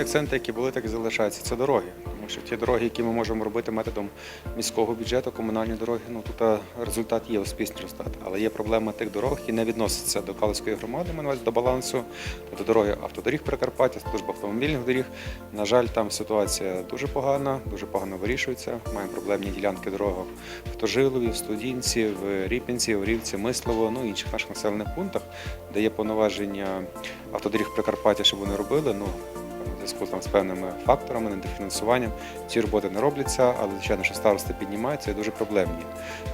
акценти, які були, так і залишаються. Це дороги. Тому що ті дороги, які ми можемо робити методом міського бюджету, комунальні дороги, ну тут результат є успішний результат. Але є проблема тих дорог, які не відносяться до Калицької громади, увазі, до балансу, до дороги автодоріг Прикарпаття, служба автомобільних доріг. На жаль, там ситуація дуже погана, дуже погано вирішується. Маємо проблемні ділянки дороги в Тожилові, в Студінці, в Ріпінці, в Рівці, Мислово, ну інших наших населених пунктах, де є повноваження автодоріг Прикарпаття, щоб вони робили. Ну, зв'язку там, з певними факторами, недофінансуванням. Ці роботи не робляться, але звичайно, що старости піднімаються і дуже проблемні.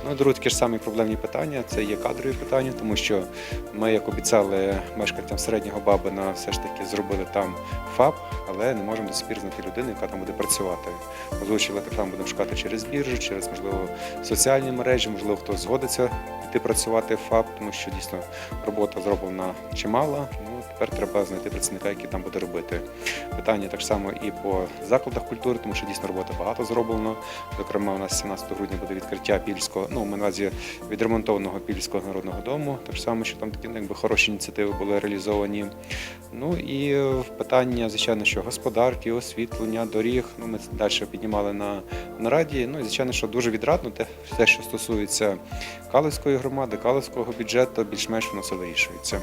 Ну, друге, такі ж самі проблемні питання це є кадрові питання, тому що ми, як обіцяли мешканцям середнього Бабина, все ж таки зробили там ФАП, але не можемо до сих пір знайти людину, яка там буде працювати. Озвучили так само будемо шукати через біржу, через можливо соціальні мережі, можливо, хтось згодиться піти працювати в ФАП, тому що дійсно робота зроблена чимала. Ну тепер треба знайти працівника, який там буде робити. Питання так само і по закладах культури, тому що дійсно роботи багато зроблено. Зокрема, у нас 17 грудня буде відкриття пільського, ну ми назві відремонтованого пільського народного дому. Так само, що там такі ну, якби хороші ініціативи були реалізовані. Ну і е, питання, звичайно, що господарки, освітлення, доріг. Ну ми далі піднімали на нараді. Ну і звичайно, що дуже відрадно те, все, що стосується Калицької громади, Калицького бюджету, більш-менш воно все вирішується.